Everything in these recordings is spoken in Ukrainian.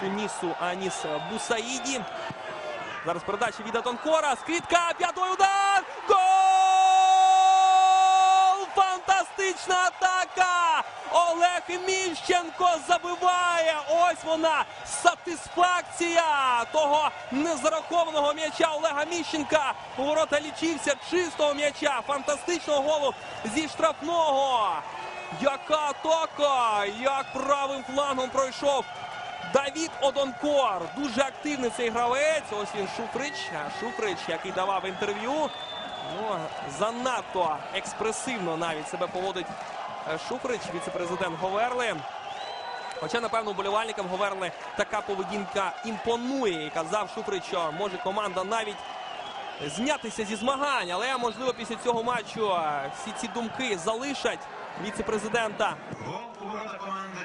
Тунісу Аніс Бусаїді. Зараз передача від Атонкора. Скидка, п'ятий удар. Гол! Фантастична атака! Олег Міщенко забиває. Ось вона сатисфакція того незарахованого м'яча Олега Міщенка. Поворота лічився чистого м'яча. Фантастичного голу зі штрафного. Яка атака! Як правим флангом пройшов Давід Одонкор. Дуже активний цей гравець. Ось він Шуфрич. Шуфрич, який давав інтерв'ю. Ну, занадто експресивно навіть себе поводить е, Шуфрич, віце-президент Говерли. Хоча, напевно, вболівальникам Говерли така поведінка імпонує. І казав Шуфрич, що може команда навіть знятися зі змагань. Але, можливо, після цього матчу е, всі ці думки залишать віце-президента команди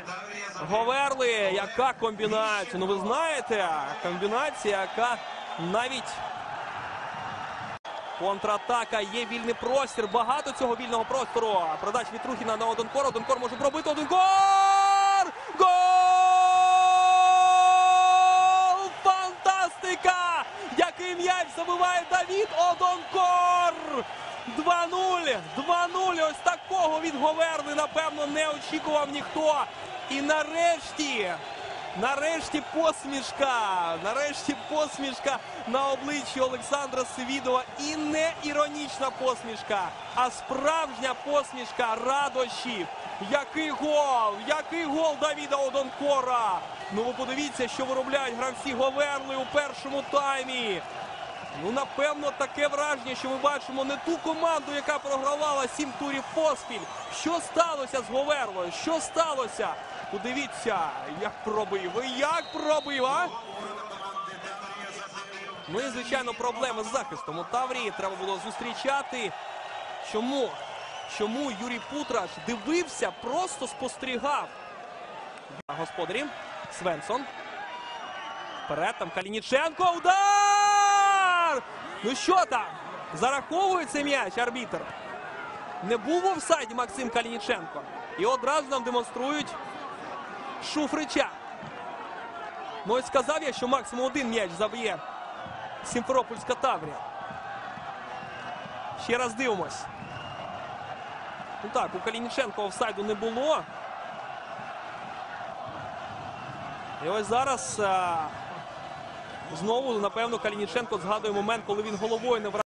Говерли, яка комбінація? Ну ви знаєте, комбінація, яка навіть контратака є вільний простір. Багато цього вільного простору. Продач від Трухіна на Оденкор. Оденкор може пробити. Оденкор! Гол! Фантастика! Який м'яч забиває Давід Одонкор! 2-0! 2-0! Ось такого від Говерли, напевно, не очікував ніхто. І нарешті, нарешті посмішка, нарешті посмішка на обличчі Олександра Севідова. І не іронічна посмішка, а справжня посмішка радощів. Який гол! Який гол Давіда Одонкора! Ну ви подивіться, що виробляють гравці Говерли у першому таймі. Ну, напевно, таке враження, що ми бачимо не ту команду, яка програвала сім турів поспіль. Що сталося з Говерлою? Що сталося? Подивіться, як пробив. Як пробив, а? Ну і, звичайно, проблеми з захистом. У Таврії треба було зустрічати. Чому? Чому Юрій Путраш дивився, просто спостерігав? Господарі Свенсон. Вперед там Калініченко. Удар! Ну що там? Зараховує цей м'яч арбітр. Не був в офсайді Максим Калініченко. І одразу нам демонструють Шуфрича. Ну ось сказав я, що максимум один м'яч заб'є Сімферопольська Таврія. Ще раз дивимось. Ну так, у Калініченко офсайду не було. І ось зараз а, знову, напевно, Калініченко згадує момент, коли він головою не вразив.